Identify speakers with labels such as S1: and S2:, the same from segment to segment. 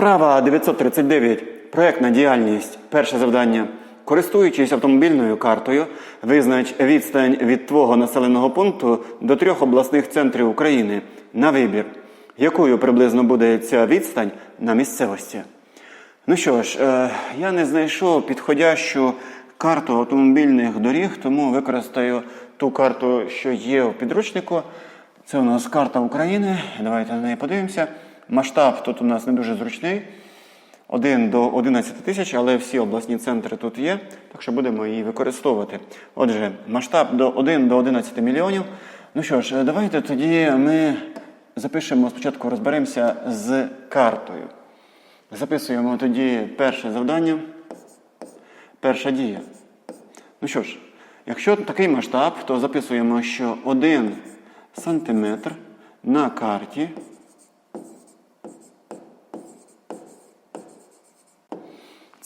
S1: Вправа 939. Проектна діяльність. Перше завдання. Користуючись автомобільною картою, визнач відстань від твого населеного пункту до трьох обласних центрів України на вибір. Якою приблизно буде ця відстань на місцевості? Ну що ж, е, я не знайшов підходящу карту автомобільних доріг, тому використаю ту карту, що є в підручнику. Це у нас карта України. Давайте на неї подивимося. Масштаб тут у нас не дуже зручний. 1 до 11 тисяч, але всі обласні центри тут є, так що будемо її використовувати. Отже, масштаб до 1 до 11 мільйонів. Ну що ж, давайте тоді ми запишемо спочатку, розберемося з картою. Записуємо тоді перше завдання. Перша дія. Ну що ж, якщо такий масштаб, то записуємо, що 1 сантиметр на карті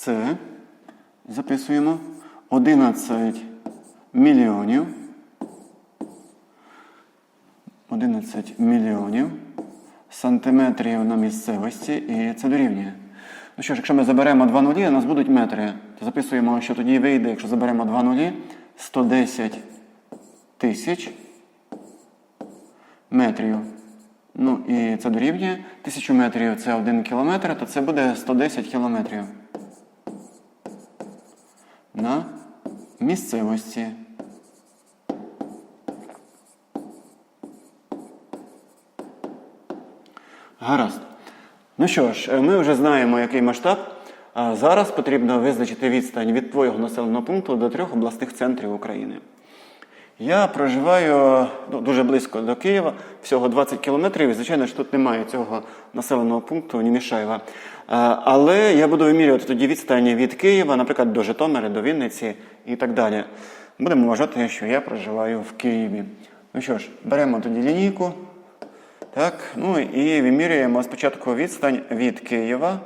S1: це записуємо 11 мільйонів. 11 мільйонів сантиметрів на місцевості, і це дорівнює. Ну що ж, якщо ми заберемо 2 нулі, у нас будуть метри, то записуємо, що тоді вийде, якщо заберемо 2 нулі, 110 тисяч метрів. Ну і це дорівнює. 1000 метрів це 1 кілометр, то це буде 110 кілометрів. На місцевості. Гаразд. Ну що ж, ми вже знаємо, який масштаб. Зараз потрібно визначити відстань від твого населеного пункту до трьох обласних центрів України. Я проживаю ну, дуже близько до Києва, всього 20 кілометрів, і звичайно ж тут немає цього населеного пункту Німішаєва. Але я буду вимірювати тоді відстані від Києва, наприклад, до Житомира, до Вінниці і так далі. Будемо вважати, що я проживаю в Києві. Ну що ж, беремо тоді лінійку. Так, ну і вимірюємо спочатку відстань від Києва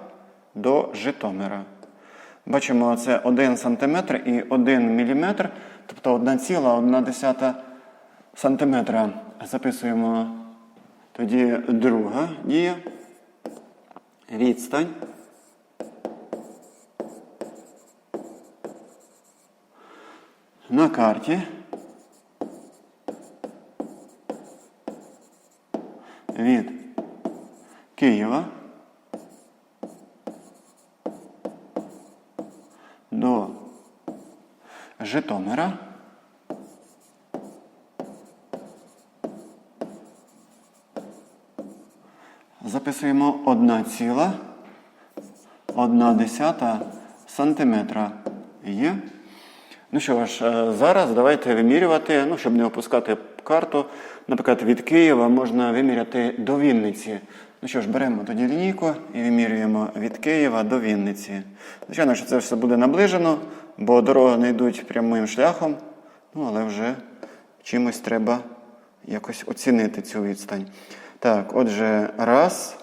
S1: до Житомира. Бачимо, це 1 см і 1 мм, тобто 1,1 см. Записуємо тоді друга дія. Відстань. На карті. від Києва до Житомира. Записуємо 1,1 сантиметра. Є. Ну що ж, е, зараз давайте вимірювати, ну, щоб не опускати карту. Наприклад, від Києва можна виміряти до Вінниці. Ну що ж, беремо тоді лінійку і вимірюємо від Києва до Вінниці. Звичайно, що це все буде наближено, бо дороги не йдуть прямим шляхом, ну, але вже чимось треба якось оцінити цю відстань. Так, отже, раз.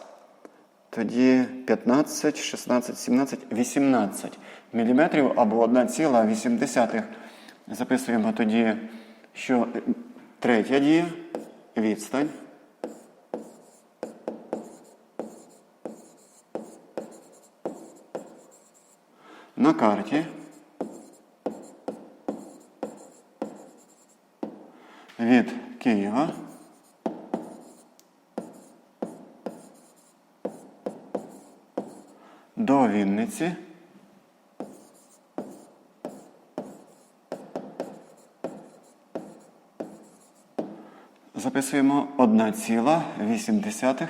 S1: Тоді 15, 16, 17, 18 міліметрів або 1,8. Записуємо тоді, що третя дія відстань. На карті Києва. до Вінниці. Записуємо 1,8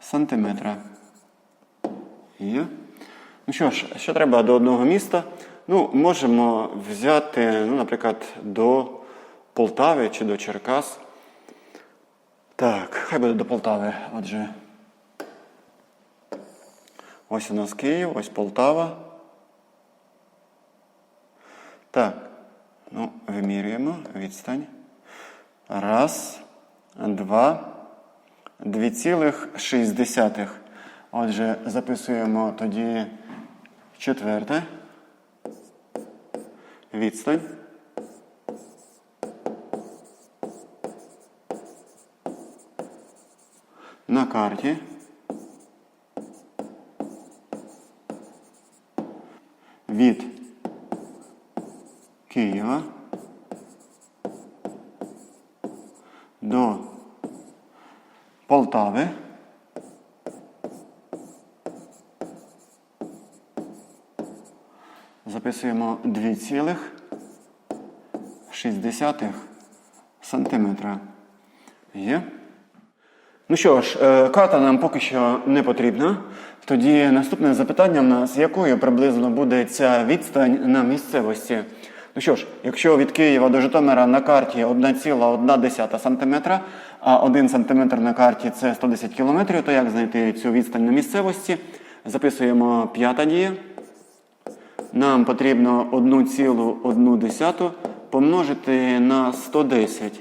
S1: сантиметра. Є. Ну що ж, що треба до одного міста? Ну, можемо взяти, ну, наприклад, до Полтави чи до Черкас. Так, хай буде до Полтави. Отже. Ось у нас Київ, ось Полтава. Так. Ну, вимірюємо відстань. Раз, два, 2,6. Отже, записуємо тоді четверте. Відстань. карті. Від Києва до Полтави. Записуємо 2,6 сантиметра. Є. Ну що ж, е, карта нам поки що не потрібна. Тоді наступне запитання в нас, якою приблизно буде ця відстань на місцевості. Ну що ж, якщо від Києва до Житомира на карті 1,1 см, а 1 см на карті це 110 км, то як знайти цю відстань на місцевості? Записуємо п'ята дія. Нам потрібно 1,1 помножити на 110.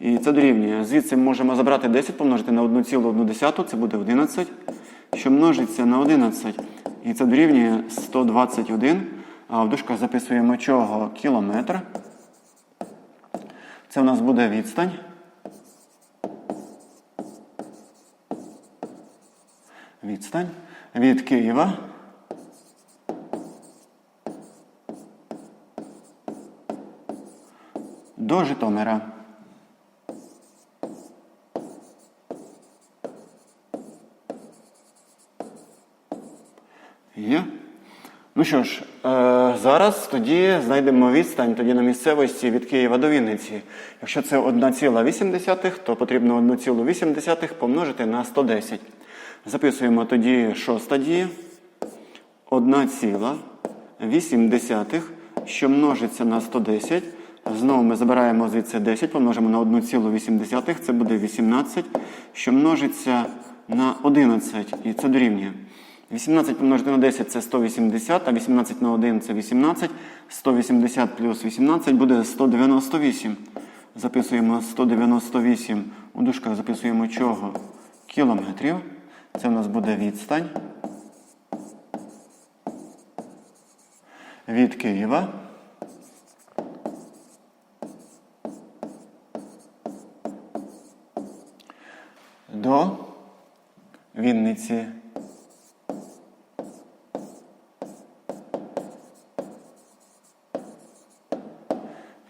S1: І це дорівнює. Звідси ми можемо забрати 10, помножити на 1,1, це буде 11, що множиться на 11. І це дорівнює 121. А в дужках записуємо чого? Кілометр. Це у нас буде відстань. Відстань від Києва. До Житомира. Є. Ну що ж, е, зараз тоді знайдемо відстань тоді на місцевості від Києва до Вінниці. Якщо це 1,8, то потрібно 1,8 помножити на 110. Записуємо тоді шоста дія. 1,8, що множиться на 110. Знову ми забираємо звідси 10, помножимо на 1,8, це буде 18, що множиться на 11, і це дорівнює. 18 помножити на 10 це 180, а 18 на 1 це 18. 180 плюс 18 буде 198. Записуємо 198. У дужках записуємо чого? Кілометрів. Це у нас буде відстань. Від Києва. До Вінниці.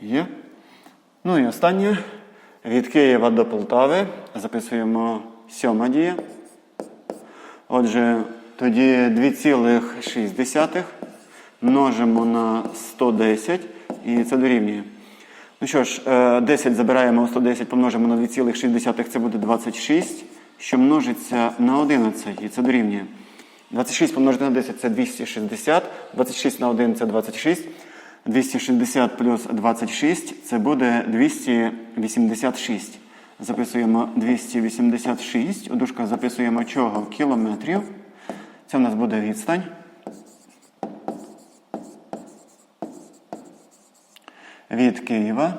S1: Є. Ну і останнє. Від Києва до Полтави записуємо сьома дія. Отже, тоді 2,6 множимо на 110 і це дорівнює. Ну що ж, е, 10 забираємо 110, помножимо на 2,6, це буде 26, що множиться на 11 і це дорівнює. 26 помножити на 10 це 260, 26 на 1 це 26. 260 плюс 26 це буде 286. Записуємо 286. У записуємо чого? Кілометрів. Це в нас буде відстань. Від Києва.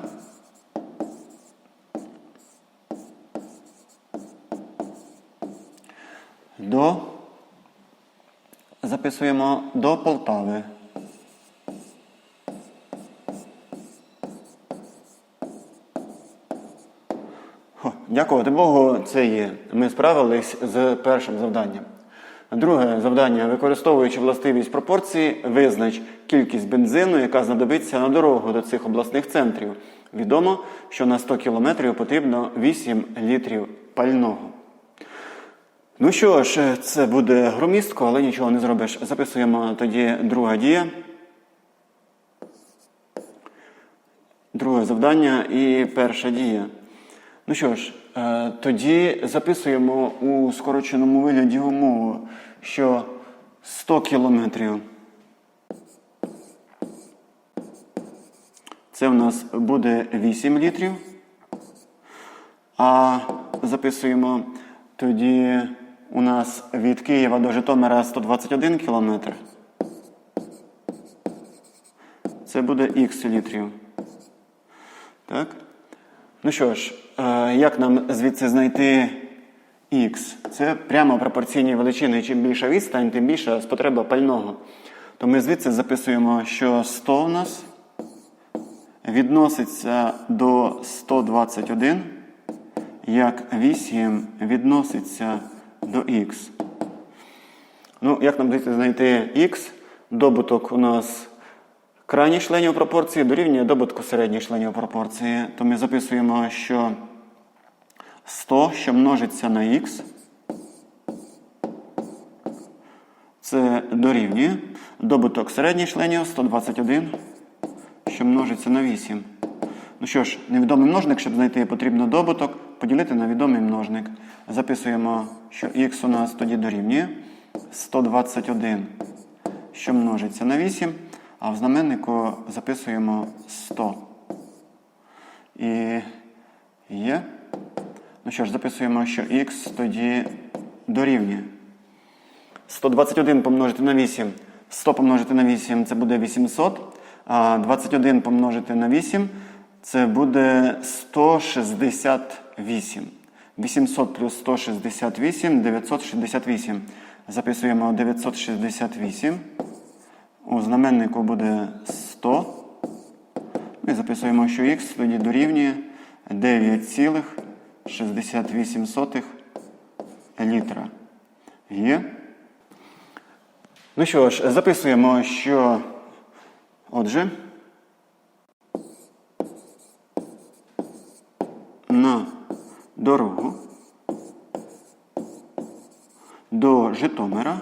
S1: До. Записуємо до Полтави. Дякувати Богу, це є. Ми справились з першим завданням. Друге завдання, використовуючи властивість пропорції, визнач кількість бензину, яка знадобиться на дорогу до цих обласних центрів. Відомо, що на 100 кілометрів потрібно 8 літрів пального. Ну що ж, це буде громістко, але нічого не зробиш. Записуємо тоді друга дія. Друге завдання і перша дія. Ну що ж, тоді записуємо у скороченому вигляді умову, що 100 кілометрів це в нас буде 8 літрів. А записуємо тоді у нас від Києва до Житомира 121 кілометр. Це буде х літрів. Так? Ну що ж, е, як нам звідси знайти х? Це прямо пропорційні величини. Чим більша відстань, тим більша спотреба пального. То ми звідси записуємо, що 100 у нас відноситься до 121, як 8 відноситься до х. Ну, як нам звідси знайти х? добуток у нас крайніх членів пропорції дорівнює добутку середніх членів пропорції. То ми записуємо, що 100, що множиться на х, це дорівнює добуток середніх членів 121, що множиться на 8. Ну що ж, невідомий множник, щоб знайти, потрібно добуток поділити на відомий множник. Записуємо, що х у нас тоді дорівнює 121, що множиться на 8, а в знаменнику записуємо 100. І є. Ну що ж, записуємо, що х тоді дорівнює. 121 помножити на 8. 100 помножити на 8 це буде 800. А 21 помножити на 8 це буде 168. 800 плюс 168 968. Записуємо 968. У знаменнику буде 100. Ми записуємо, що х тоді дорівнює 9,68 літра. Є. Ну що ж, записуємо, що отже. На дорогу до Житомира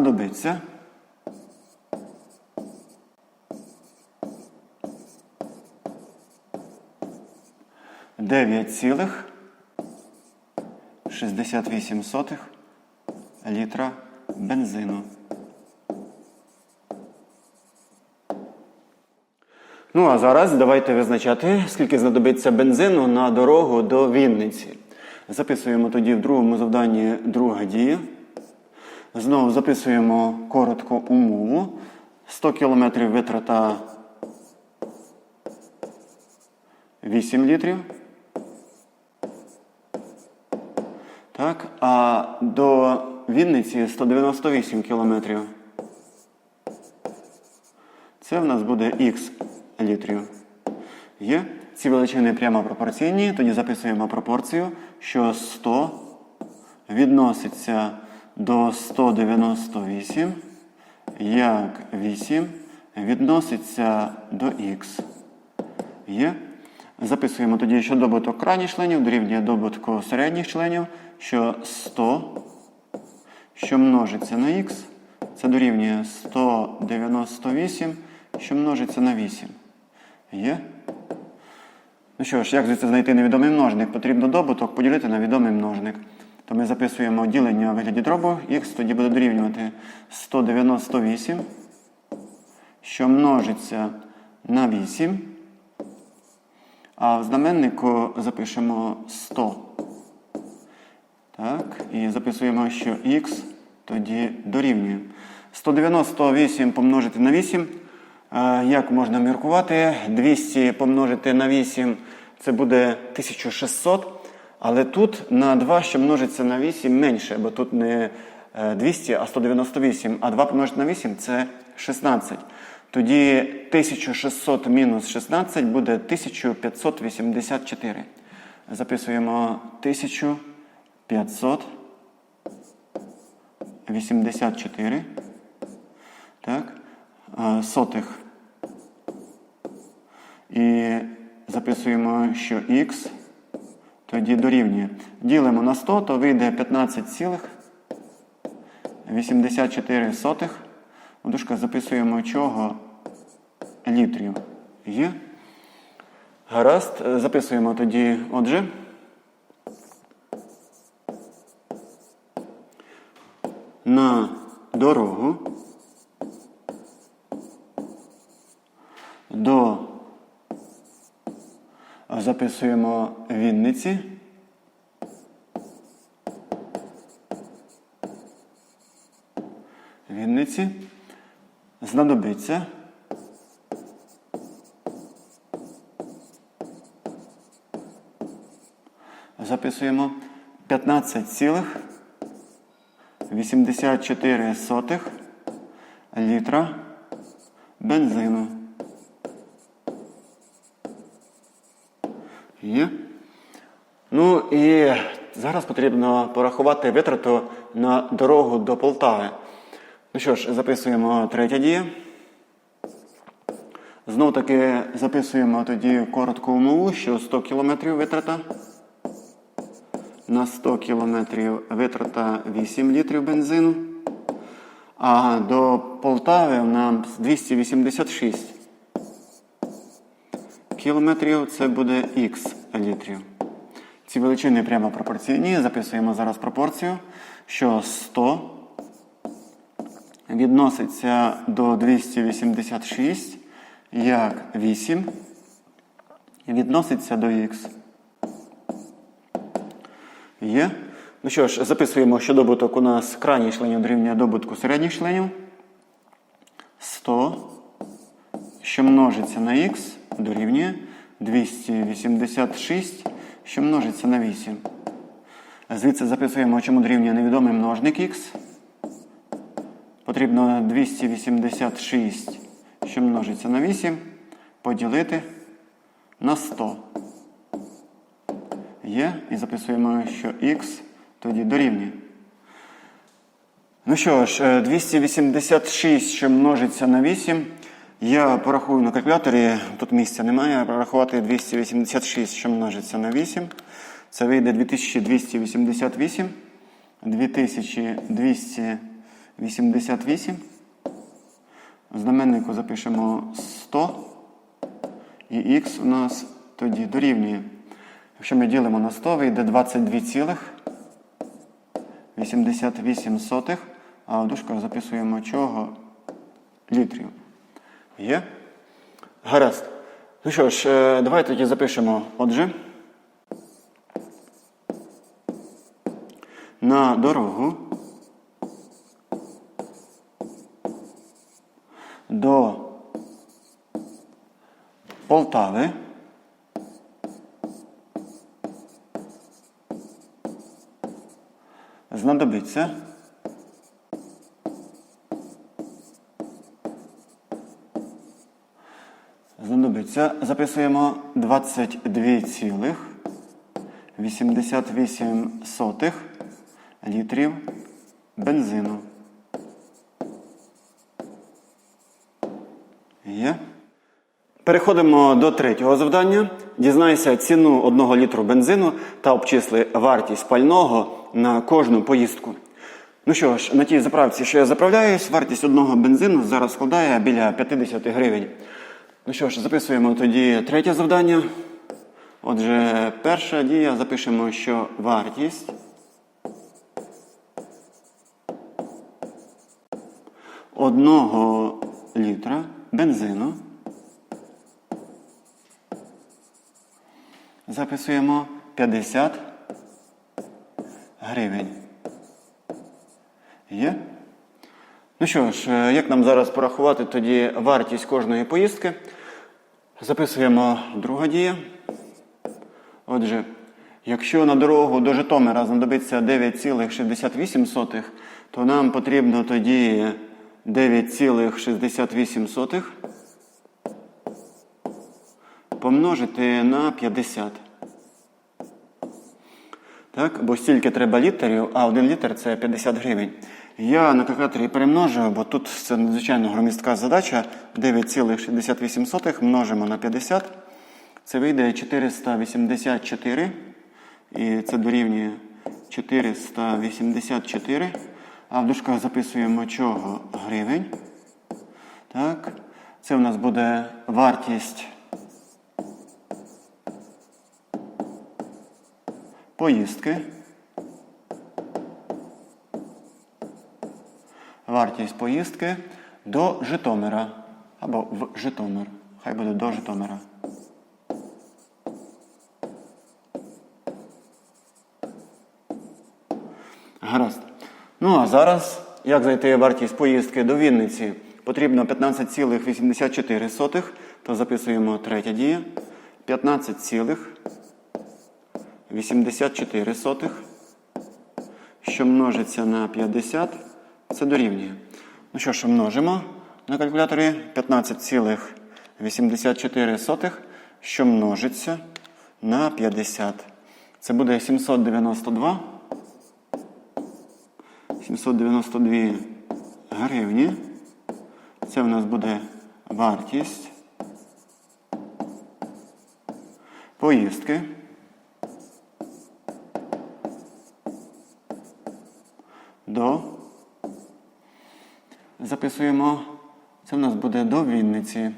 S1: знадобиться дев'ять цілих шістдесят вісім сотих літра бензину. Ну а зараз давайте визначати, скільки знадобиться бензину на дорогу до Вінниці. Записуємо тоді в другому завданні друга дія. Знову записуємо коротко умову. 100 км витрата 8 літрів. Так, а до Вінниці 198 кілометрів. Це в нас буде х літрів. Є. Ці величини прямо пропорційні, тоді записуємо пропорцію, що 100 відноситься до 198, як 8 відноситься до х. Є. Записуємо тоді, що добуток крайніх членів дорівнює добутку середніх членів, що 100, що множиться на х, це дорівнює 198, що множиться на 8. Є? Ну що ж, як звідси знайти невідомий множник? Потрібно добуток поділити на відомий множник. То ми записуємо ділення у вигляді дробу, х тоді буде дорівнювати 198, що множиться на 8. А в знаменнику запишемо 100. Так, і записуємо, що х тоді дорівнює. 198 помножити на 8. Е, Як можна міркувати? 200 помножити на 8 це буде 1600. Але тут на 2, що множиться на 8 менше, бо тут не е, 200, а 198. А 2 помножити на 8 це 16. Тоді 1600 мінус 16 буде 1584. Записуємо 1584. Так. Е, Сотих. І записуємо, що х тоді дорівнює. Ділимо на 100, то вийде 15,84 сотих. У записуємо чого літрів. Є. Гаразд, записуємо тоді, отже. На дорогу до записуємо Вінниці. Вінниці знадобиться записуємо 15,84 літра бензину. Є. Ну і зараз потрібно порахувати витрату на дорогу до Полтави. Ну що ж, записуємо третя дія. Знов таки записуємо тоді коротку умову, що 100 км витрата. На 100 км витрата 8 літрів бензину. А до Полтави нам 286 кілометрів це буде х літрів. Ці величини прямо пропорційні. Записуємо зараз пропорцію, що 100 відноситься до 286 як 8 відноситься до х. Є. Ну що ж, записуємо, що добуток у нас крайніх членів дорівнює добутку середніх членів. 100, що множиться на х, дорівнює 286, що множиться на 8. Звідси записуємо, чому дорівнює невідомий множник х. Потрібно 286, що множиться на 8, поділити на 100. Є. І записуємо, що х тоді дорівнює. Ну що ж, е, 286, що множиться на 8. Я порахую на калькуляторі, тут місця немає, порахувати 286, що множиться на 8. Це вийде 2288. 2288. Знаменнику запишемо 100. І х у нас тоді дорівнює. Якщо ми ділимо на 100, вийде 22,88 а в дужках записуємо чого? Літрів. Є? Гаразд. Ну що ж, е, давайте тоді запишемо. Отже. На дорогу до Полтави. Знадобиться знадобиться. Записуємо 22,88 літрів бензину. Є. Переходимо до третього завдання. Дізнайся ціну одного літру бензину та обчисли вартість пального на кожну поїздку. Ну що ж, на тій заправці, що я заправляюсь, вартість одного бензину зараз складає біля 50 гривень. Ну що ж, записуємо тоді третє завдання. Отже, перша дія запишемо, що вартість одного літра бензину записуємо 50 гривень. Є? Ну що ж, е, як нам зараз порахувати тоді вартість кожної поїздки? Записуємо друга дія. Отже, якщо на дорогу до Житомира знадобиться 9,68, то нам потрібно тоді 9,68 помножити на 50. Так, бо стільки треба літрів, а один літр це 50 гривень. Я на калькуляторі перемножую, бо тут це надзвичайно громістка задача. 9,68 множимо на 50. Це вийде 484. І це дорівнює 484. А в дужках записуємо чого гривень. Так. Це у нас буде вартість поїздки. Вартість поїздки до Житомира. Або в Житомир. Хай буде до Житомира. Гаразд. Ну а зараз, як знайти вартість поїздки до Вінниці? Потрібно 15,84, то записуємо третя дія. 15,84, що множиться на 50, це дорівнює. Ну що ж, множимо на калькуляторі 15,84, що множиться на 50. Це буде 792. 792 гривні. Це в нас буде вартість поїздки. До. Записуємо. Це в нас буде до Вінниці.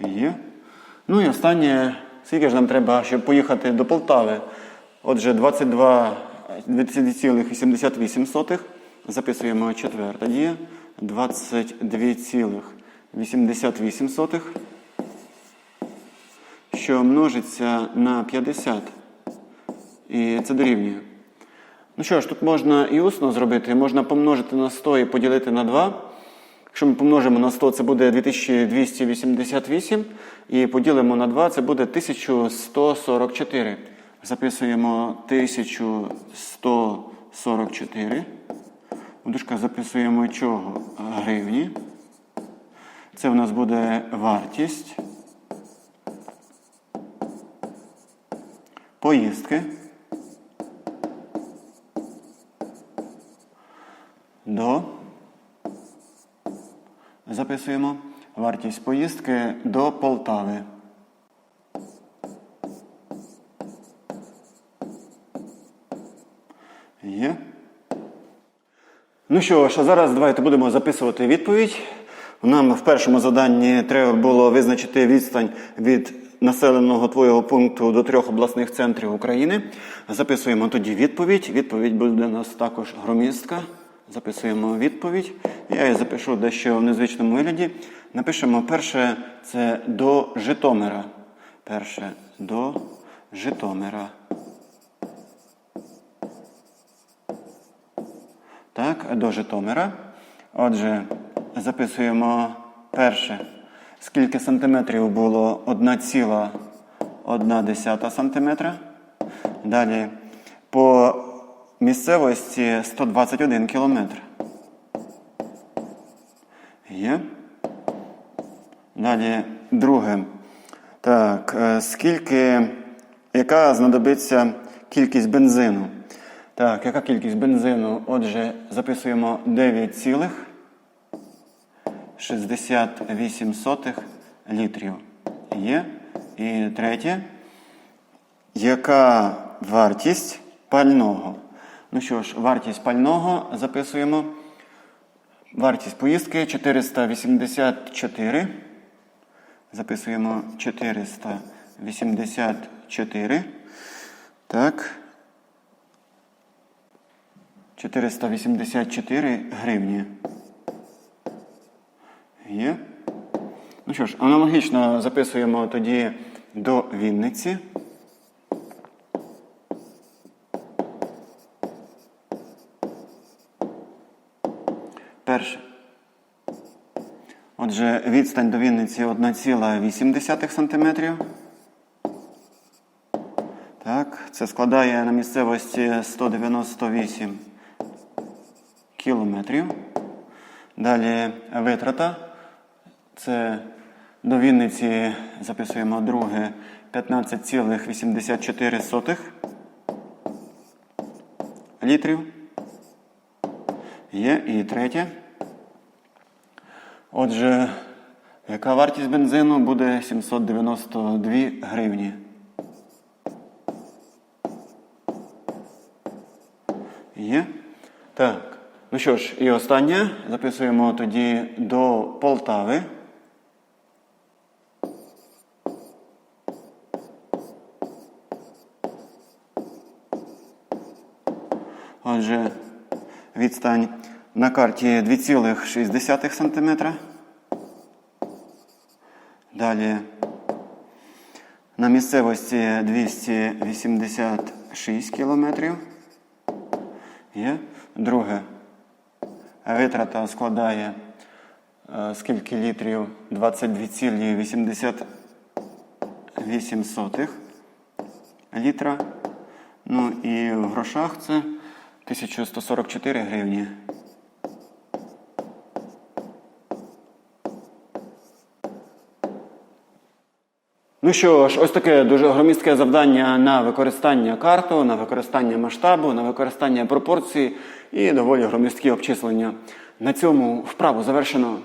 S1: Є. Ну і останнє, скільки ж нам треба, щоб поїхати до Полтави. Отже, 22 22,88. Записуємо четверта дія. 22,88. Що множиться на 50. І це дорівнює. Ну що ж, тут можна і усно зробити, можна помножити на 100 і поділити на 2. Якщо ми помножимо на 100, це буде 2288. І поділимо на 2, це буде 1144. Записуємо 1144. У дужках записуємо чого? Гривні. Це у нас буде вартість. Поїздки. До. Записуємо вартість поїздки до Полтави. Є. Ну що ж, а зараз давайте будемо записувати відповідь. Нам в першому заданні треба було визначити відстань від населеного твого пункту до трьох обласних центрів України. Записуємо тоді відповідь. Відповідь буде у нас також громістка. Записуємо відповідь. Я її запишу дещо в незвичному вигляді. Напишемо перше це до Житомира. Перше до Житомира. Так, до Житомира. Отже, записуємо перше. Скільки сантиметрів було 1,1 сантиметра. Далі по місцевості 121 кілометр. Є. Далі друге. Так, е, скільки, яка знадобиться кількість бензину? Так, яка кількість бензину? Отже, записуємо 9,68 літрів. Є. І третє. Яка вартість пального? Ну що ж, вартість пального записуємо. Вартість поїздки 484. Записуємо 484. Так. 484 гривні. Є. Ну що ж, аналогічно записуємо тоді до Вінниці. Перше. Отже, відстань до Вінниці 1,8 см. Так, це складає на місцевості 198 кілометрів. Далі витрата. Це до Вінниці записуємо друге 15,84 літрів. Є і третє. Отже, яка вартість бензину буде 792 гривні. Є. Так. Ну що ж, і останнє записуємо тоді до Полтави. Отже, відстань на карті 2,6 см. Далі на місцевості 286 кілометрів. Є. Друге. Витрата складає е, скільки літрів? 22,88 літра. Ну і в грошах це 1144 гривні. Ну що ж, ось таке дуже громістке завдання на використання карту, на використання масштабу, на використання пропорції і доволі громісткі обчислення. На цьому вправу завершено.